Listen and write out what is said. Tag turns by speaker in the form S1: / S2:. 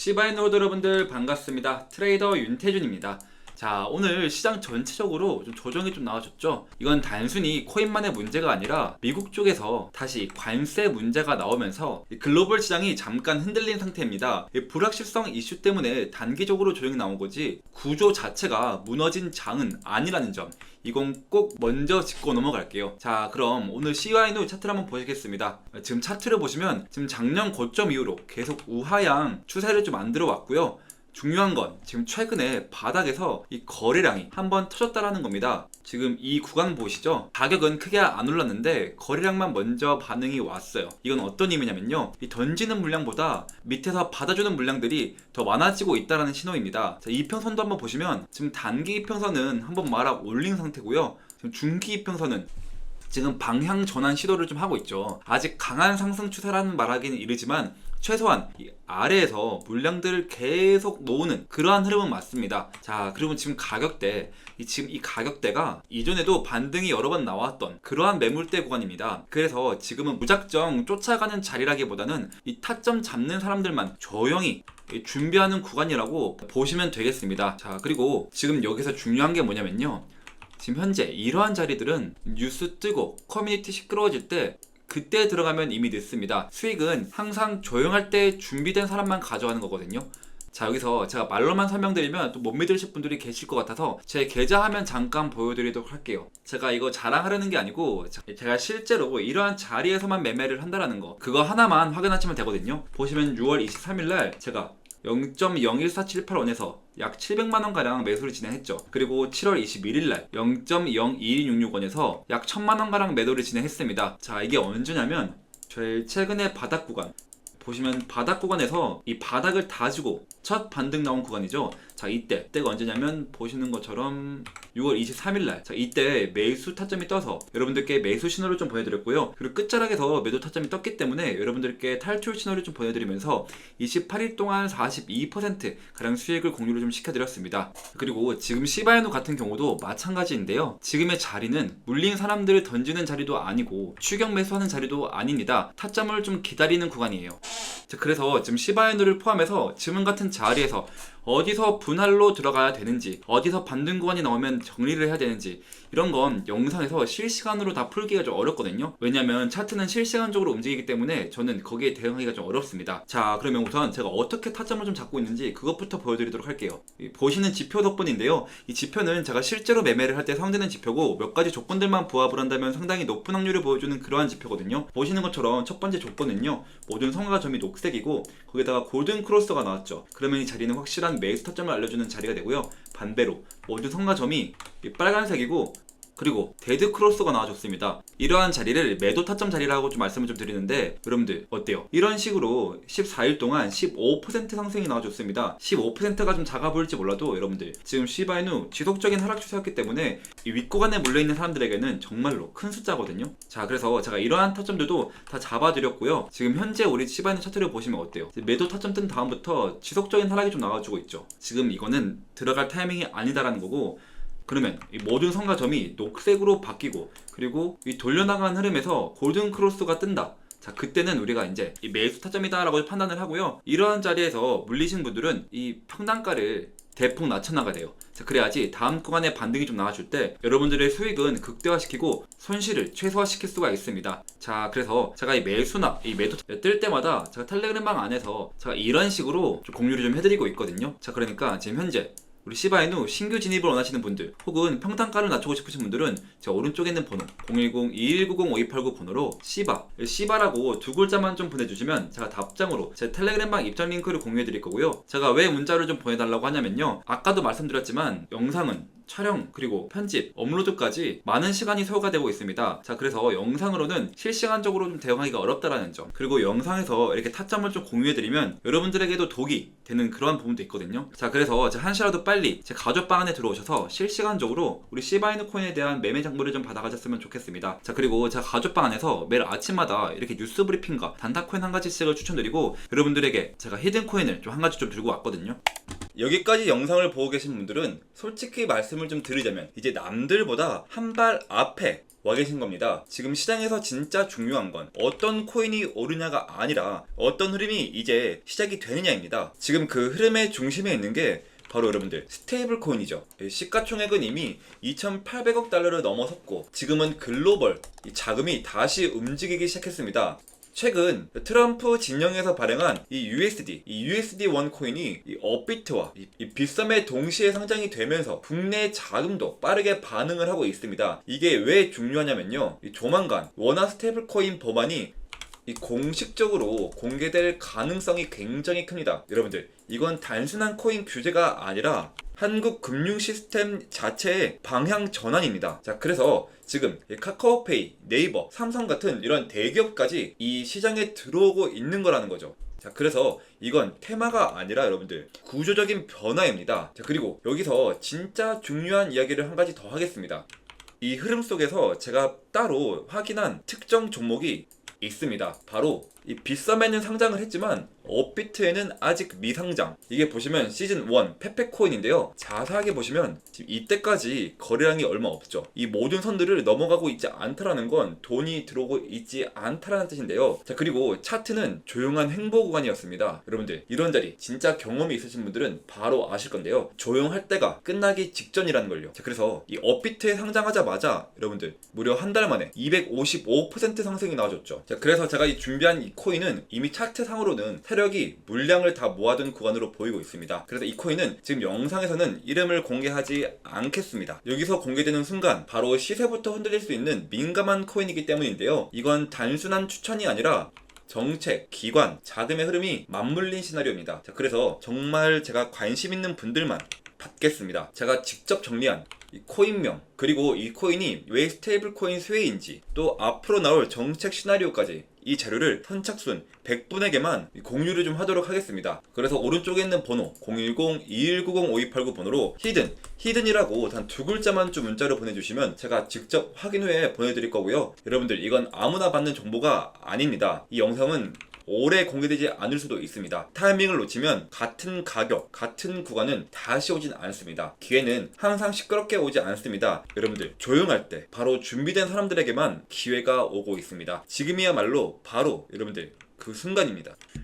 S1: 시바이노 여러분들 반갑습니다. 트레이더 윤태준입니다. 자, 오늘 시장 전체적으로 좀 조정이 좀 나와줬죠. 이건 단순히 코인만의 문제가 아니라 미국 쪽에서 다시 관세 문제가 나오면서 이 글로벌 시장이 잠깐 흔들린 상태입니다. 이 불확실성 이슈 때문에 단기적으로 조정이 나온 거지 구조 자체가 무너진 장은 아니라는 점. 이건 꼭 먼저 짚고 넘어갈게요. 자, 그럼 오늘 CY노 차트를 한번 보시겠습니다. 지금 차트를 보시면 지금 작년 고점 이후로 계속 우하향 추세를 좀 만들어 왔고요. 중요한 건 지금 최근에 바닥에서 이 거래량이 한번 터졌다라는 겁니다. 지금 이 구간 보시죠? 가격은 크게 안 올랐는데 거래량만 먼저 반응이 왔어요. 이건 어떤 의미냐면요. 이 던지는 물량보다 밑에서 받아주는 물량들이 더 많아지고 있다는 신호입니다. 자, 이평선도 한번 보시면 지금 단기 이평선은 한번 말아 올린 상태고요. 지금 중기 이평선은 지금 방향 전환 시도를 좀 하고 있죠. 아직 강한 상승 추세라는 말하기는 이르지만 최소한 이 아래에서 물량들을 계속 놓는 그러한 흐름은 맞습니다. 자, 그리고 지금 가격대, 이 지금 이 가격대가 이전에도 반등이 여러 번 나왔던 그러한 매물대 구간입니다. 그래서 지금은 무작정 쫓아가는 자리라기보다는 이 타점 잡는 사람들만 조용히 준비하는 구간이라고 보시면 되겠습니다. 자, 그리고 지금 여기서 중요한 게 뭐냐면요. 지금 현재 이러한 자리들은 뉴스 뜨고 커뮤니티 시끄러워질 때 그때 들어가면 이미 늦습니다. 수익은 항상 조용할 때 준비된 사람만 가져가는 거거든요. 자 여기서 제가 말로만 설명드리면 또 못 믿으실 분들이 계실 것 같아서 제 계좌 화면 잠깐 보여드리도록 할게요 제가 이거 자랑하려는 게 아니고 제가 실제로 이러한 자리에서만 매매를 한다라는 거 그거 하나만 확인하시면 되거든요 보시면 6월 23일 날 제가 0.014781원에서 약 700만원 가량 매수를 진행했죠. 그리고 7월 21일 날 0.02166원에서 약 1000만원 가량 매도를 진행했습니다. 자, 이게 언제냐면 제일 최근에 바닥 구간 보시면 바닥 구간에서 이 바닥을 다 주고 첫 반등 나온 구간이죠. 자 이때 때가 언제냐면 보시는 것처럼 6월 23일 날. 자 이때 매수 타점이 떠서 여러분들께 매수 신호를 좀 보내드렸고요. 그리고 끝자락에서 매도 타점이 떴기 때문에 여러분들께 탈출 신호를 좀 보내드리면서 28일 동안 42% 가량 수익을 공유를 좀 시켜드렸습니다. 그리고 지금 시바이노 같은 경우도 마찬가지인데요. 지금의 자리는 물린 사람들을 던지는 자리도 아니고 추격 매수하는 자리도 아닙니다. 타점을 좀 기다리는 구간이에요. 자, 그래서 지금 시바이노를 포함해서 지금 같은 자리에서 어디서 분할로 들어가야 되는지, 어디서 반등 구간이 나오면 정리를 해야 되는지, 이런 건 영상에서 실시간으로 다 풀기가 좀 어렵거든요. 왜냐면 차트는 실시간적으로 움직이기 때문에 저는 거기에 대응하기가 좀 어렵습니다. 자, 그러면 우선 제가 어떻게 타점을 좀 잡고 있는지 그것부터 보여드리도록 할게요. 보시는 지표 덕분인데요. 이 지표는 제가 실제로 매매를 할 때 사용되는 지표고 몇 가지 조건들만 부합을 한다면 상당히 높은 확률을 보여주는 그러한 지표거든요. 보시는 것처럼 첫 번째 조건은요. 모든 성과 점이 녹색이고 거기다가 골든 크로스가 나왔죠. 그러면 이 자리는 확실한 매수 타점을 알려주는 자리가 되고요. 반대로 모든 성과점이 빨간색이고 그리고 데드 크로스가 나와줬습니다. 이러한 자리를 매도 타점 자리라고 좀 말씀을 좀 드리는데 여러분들 어때요? 이런 식으로 14일 동안 15% 상승이 나와줬습니다. 15%가 좀 작아 보일지 몰라도 여러분들 지금 시바이누 지속적인 하락 추세였기 때문에 이 윗구간에 몰려있는 사람들에게는 정말로 큰 숫자거든요. 자 그래서 제가 이러한 타점들도 다 잡아드렸고요. 지금 현재 우리 시바이누 차트를 보시면 어때요? 매도 타점 뜬 다음부터 지속적인 하락이 좀 나와주고 있죠. 지금 이거는 들어갈 타이밍이 아니다라는 거고 그러면 이 모든 성과점이 녹색으로 바뀌고 그리고 이 돌려나가는 흐름에서 골든 크로스가 뜬다. 자 그때는 우리가 이제 이 매수 타점이다라고 판단을 하고요. 이러한 자리에서 물리신 분들은 이 평단가를 대폭 낮춰나가야 돼요. 자, 그래야지 다음 구간에 반등이 좀 나와줄 때 여러분들의 수익은 극대화시키고 손실을 최소화시킬 수가 있습니다. 자, 그래서 제가 이 매수나 이 매도 뜰 때마다 제가 텔레그램 방 안에서 제가 이런 식으로 좀 공유를 좀 해드리고 있거든요. 자, 그러니까 지금 현재 우리 시바이누 신규 진입을 원하시는 분들 혹은 평단가를 낮추고 싶으신 분들은 제 오른쪽에 있는 번호 010-2190-5289 번호로 시바 시바라고 두 글자만 좀 보내주시면 제가 답장으로 제 텔레그램방 입장 링크를 공유해 드릴 거고요. 제가 왜 문자를 좀 보내달라고 하냐면요. 아까도 말씀드렸지만 영상은 촬영 그리고 편집 업로드까지 많은 시간이 소요가 되고 있습니다. 자 그래서 영상으로는 실시간적으로 좀 대응하기가 어렵다라는 점 그리고 영상에서 이렇게 타점을 좀 공유해드리면 여러분들에게도 독이 되는 그러한 부분도 있거든요. 자 그래서 한시라도 빨리 제 가족방 안에 들어오셔서 실시간적으로 우리 시바이누 코인에 대한 매매 정보를 좀 받아가셨으면 좋겠습니다. 자 그리고 제가 가족방 안에서 매일 아침마다 이렇게 뉴스 브리핑과 단타 코인 한 가지씩을 추천드리고 여러분들에게 제가 히든 코인을 좀 한 가지 좀 들고 왔거든요 여기까지 영상을 보고 계신 분들은 솔직히 말씀을 좀 드리자면 이제 남들보다 한 발 앞에 와 계신 겁니다. 지금 시장에서 진짜 중요한 건 어떤 코인이 오르냐가 아니라 어떤 흐름이 이제 시작이 되느냐입니다. 지금 그 흐름의 중심에 있는 게 바로 여러분들 스테이블 코인이죠. 시가총액은 이미 2,800억 달러를 넘어섰고 지금은 글로벌 이 자금이 다시 움직이기 시작했습니다. 최근 트럼프 진영에서 발행한 이 USD, 이 USD 원 코인이 이 업비트와 이, 이 빗썸에 동시에 상장이 되면서 국내 자금도 빠르게 반응을 하고 있습니다. 이게 왜 중요하냐면요. 이 조만간 원화 스테이블 코인 법안이 이 공식적으로 공개될 가능성이 굉장히 큽니다. 여러분들, 이건 단순한 코인 규제가 아니라 한국 금융 시스템 자체의 방향 전환입니다. 자, 그래서 지금 이 카카오페이, 네이버, 삼성 같은 이런 대기업까지 이 시장에 들어오고 있는 거라는 거죠. 자, 그래서 이건 테마가 아니라 여러분들 구조적인 변화입니다. 자, 그리고 여기서 진짜 중요한 이야기를 한 가지 더 하겠습니다. 이 흐름 속에서 제가 따로 확인한 특정 종목이 있습니다. 바로 이 빗썸에는 상장을 했지만 업비트에는 아직 미상장. 이게 보시면 시즌 1 페페코인인데요. 자세하게 보시면 지금 이때까지 거래량이 얼마 없죠. 이 모든 선들을 넘어가고 있지 않다라는 건 돈이 들어오고 있지 않다라는 뜻인데요. 자 그리고 차트는 조용한 행보 구간이었습니다. 여러분들 이런 자리 진짜 경험이 있으신 분들은 바로 아실 건데요. 조용할 때가 끝나기 직전이라는 걸요. 자 그래서 이 업비트에 상장하자마자 여러분들 무려 한 달 만에 255% 상승이 나와줬죠. 자 그래서 제가 이 준비한 이 코인은 이미 차트 상으로는 세력이 물량을 다 모아둔 구간으로 보이고 있습니다. 그래서 이 코인은 지금 영상에서는 이름을 공개하지 않겠습니다. 여기서 공개되는 순간 바로 시세부터 흔들릴 수 있는 민감한 코인이기 때문인데요. 이건 단순한 추천이 아니라 정책, 기관, 자금의 흐름이 맞물린 시나리오입니다. 자, 그래서 정말 제가 관심 있는 분들만 받겠습니다. 제가 직접 정리한 이 코인명 그리고 이 코인이 왜 스테이블 코인 수혜인지 또 앞으로 나올 정책 시나리오까지 이 자료를 선착순 100분에게만 공유를 좀 하도록 하겠습니다. 그래서 오른쪽에 있는 번호 010-2190-5289 번호로 히든 히든이라고 단 두 글자만 좀 문자로 보내주시면 제가 직접 확인 후에 보내드릴 거고요. 여러분들 이건 아무나 받는 정보가 아닙니다. 이 영상은 오래 공개되지 않을 수도 있습니다. 타이밍을 놓치면 같은 가격, 같은 구간은 다시 오진 않습니다. 기회는 항상 시끄럽게 오지 않습니다. 여러분들 조용할 때 바로 준비된 사람들에게만 기회가 오고 있습니다. 지금이야말로 바로 여러분들 그 순간입니다.